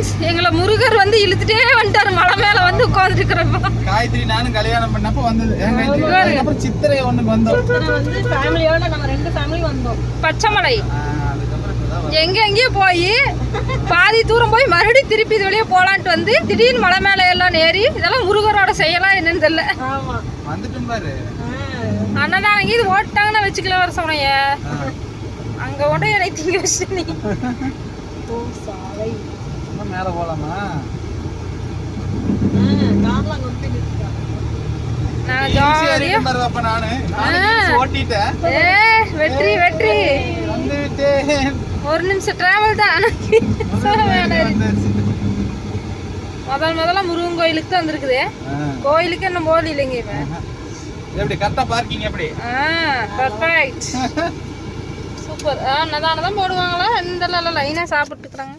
Friends எங்களை முருகர் வந்து இழுத்துட்டே வந்துட்டாரு. மலை மேல வந்து உட்காந்துருக்கிறப்ப காயத்ரி நானும் கல்யாணம் பண்ணப்ப வந்தது? அதுக்கப்புறம் சித்திரை ஒண்ணுக்கு வந்தோம். வந்து ஃபேமிலியோட நம்ம ரெண்டு ஃபேமிலி வந்தோம். பச்சைமலை. எங்க எங்கேயோ போய் பாதி தூரம் போய் மறுபடியும் திருப்பி இது வழியே போலான்ட்டு வந்து திடீர்னு மலை மேல எல்லாம் ஏறி இதெல்லாம் முருகரோட செய்யலாம் என்னன்னு தெரியல. ஆமா. வந்துட்டும் பாரு. அண்ணா நான் இது ஓட்டாங்கன்னு வச்சுக்கல வர சொன்னைய. அங்க ஓட்ட எனக்கு திங்க வச்சு நீ. இன்னும் மேல ஏ வெற்றி வெற்றி. வந்துட்டேன். ஒரு நிமிஷம் டிராவல் தான். முதல் முதல்ல முருகன் கோயிலுக்கு தான் வந்திருக்குது. கோயிலுக்கு என்ன போகல இல்லைங்க இவன் எப்படி கரெக்டா பார்க்கிங் எப்படி? Perfect super. அன்னதானம் தான் போடுவாங்களா? இந்த லைனா சாப்பிட்டுக்கிறாங்க.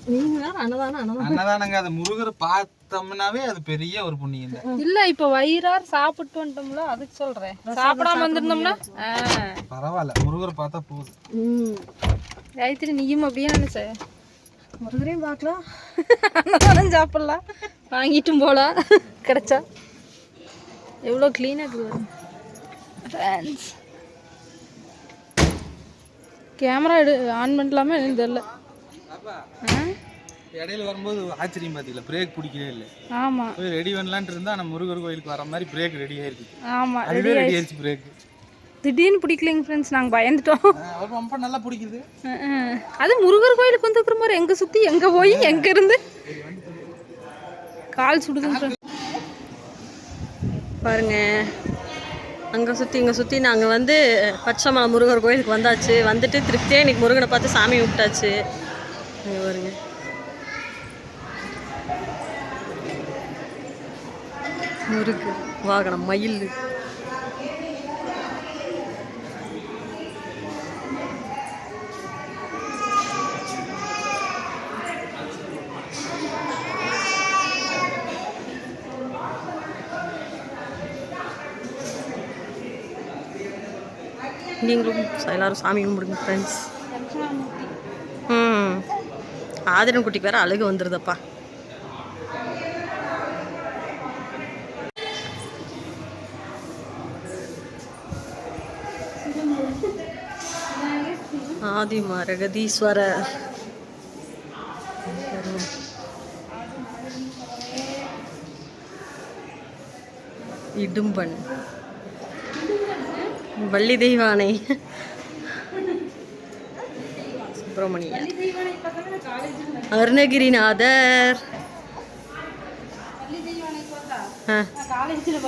அன்னதானங்க அது முருகர் பார்த்தோம்னாவே அது பெரிய ஒரு புண்ணியம் இல்ல இப்ப வயிறார் சாப்பிட்டு வந்துட்டோம்ல அதுக்கு சொல்றேன். சாப்பிடாம வந்திருந்தோம்னா ஆ. பரவாயில்ல முருகர் பார்த்தா போதும். ம். காயத்ரி நீயும் அப்படியே நினைச்ச? முருகரையும் பார்க்கலாம். அன்னதானம் சாப்பிடலாம். வாங்கிட்டும் போலாம். கிடைச்சா. எவ்வளோ க்ளீனாக இருக்குது கேமரா எடு ஆன் பண்ணலாமா என்னன்னு தெரில இடையில வரும்போது ஆச்சரியம் பார்த்தீங்களா பிரேக் பிடிக்கவே இல்லை. ஆமாம் ரெடி பண்ணலான்ட்டு இருந்தா நம்ம முருகர் கோயிலுக்கு வர மாதிரி பிரேக் ரெடி ஆயிருக்கு. ஆமாம் அதுவே ரெடி ஆயிடுச்சு. பிரேக் திடீர்னு பிடிக்கலைங்க ஃப்ரெண்ட்ஸ் நாங்கள் பயந்துட்டோம். ரொம்ப நல்லா பிடிக்குது. அது முருகர் கோயிலுக்கு வந்துருக்குற மாதிரி எங்கே சுற்றி எங்கே போய் எங்கே இருந்து? கால் சுடுதுங்க friends. அங்கே சுற்றி இங்கே சுற்றி நாங்கள் வந்து பச்சைமலை முருகர் கோயிலுக்கு வந்தாச்சு. வந்துட்டு திருப்தியாக இன்றைக்கி முருகனை பார்த்து சாமி விட்டாச்சு இங்க வருங்க முருகு வாகனம் மயில். நீங்களும் எல்லாரும் சாமி கும்பிடுங்க ஃப்ரெண்ட்ஸ் ம். ஆதிரன் குட்டிக்கு வேற அழுகு வந்துருதப்பா. ஆதிமரகதீஸ்வரர் இடும்பன். வள்ளி தெய்வானை. சுப்பிரமணியன் அருணகிரிநாதர். ஆ. காலேஜில்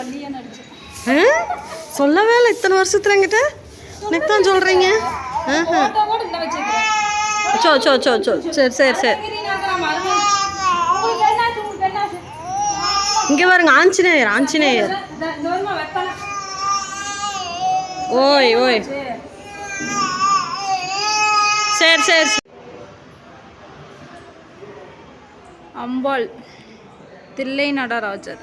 சொல்லவே இல்லை இத்தனை வருஷத்துல என்கிட்ட? எனக்கு தான் சொல்கிறீங்க சோ சோ சோ சோ. சரி சரி சரி. இங்கே பாருங்க ஆஞ்சநேயர் ஆஞ்சநேயர். ஓய் ஓய். சரி சரி. அம்பாள் தில்லை நடராஜர்.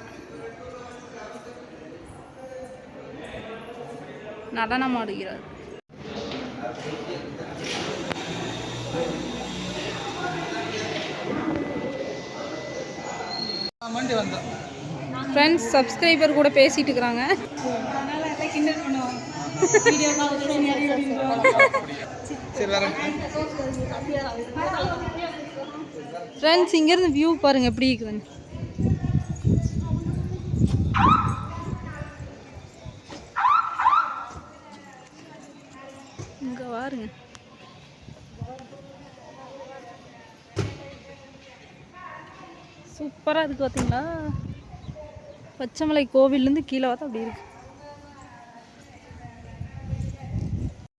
நடனமாடுகிறார். மண்டி வந்தோம் ஃப்ரெண்ட்ஸ் சப்ஸ்கிரைபர் கூட பேசிட்டு இருக்கிறாங்க ஃப்ரெண்ட்ஸ் இங்கேருந்து வியூ பாருங்க எப்படி இருக்குதுன்னு. இங்கே பாருங்க சூப்பராக இருக்குது பார்த்தீங்களா பச்சைமலை கோவில்லேருந்து கீழே பார்த்தா அப்படி இருக்குது